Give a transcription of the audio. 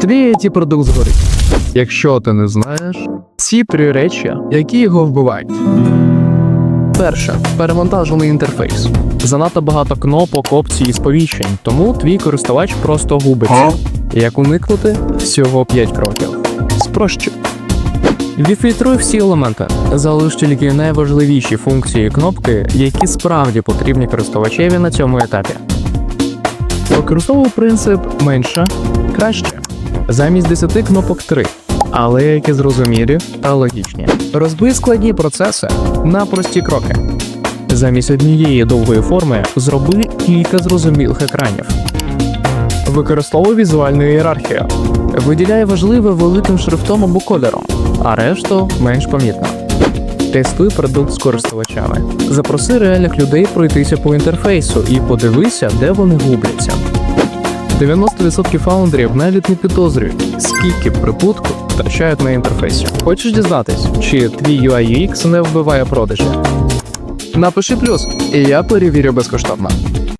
Твій it продукт згорить. Якщо ти не знаєш, ці три речі, які його вбивають. Перше перевантажений інтерфейс. Занадто багато кнопок, опцій і сповіщень, тому твій користувач просто губиться. Як уникнути? Всього 5 кроків. Спрощу. Відфільтруй всі елементи, залиш тільки найважливіші функції і кнопки, які справді потрібні користувачеві на цьому етапі. Використовуй принцип менше краще. Замість 10 кнопок 3, але які зрозумілі та логічні. Розбий складні процеси на прості кроки. Замість однієї довгої форми зроби кілька зрозумілих екранів. Використовуй візуальну ієрархію. Виділяй важливе великим шрифтом або кольором, а решту менш помітно. Тестуй продукт з користувачами. Запроси реальних людей пройтися по інтерфейсу і подивися, де вони губляться. 90% фаундерів навіть не підозрюють, скільки прибутку втрачають на інтерфейсі. Хочеш дізнатись, чи твій UI UX не вбиває продажі? Напиши плюс, і я перевірю безкоштовно.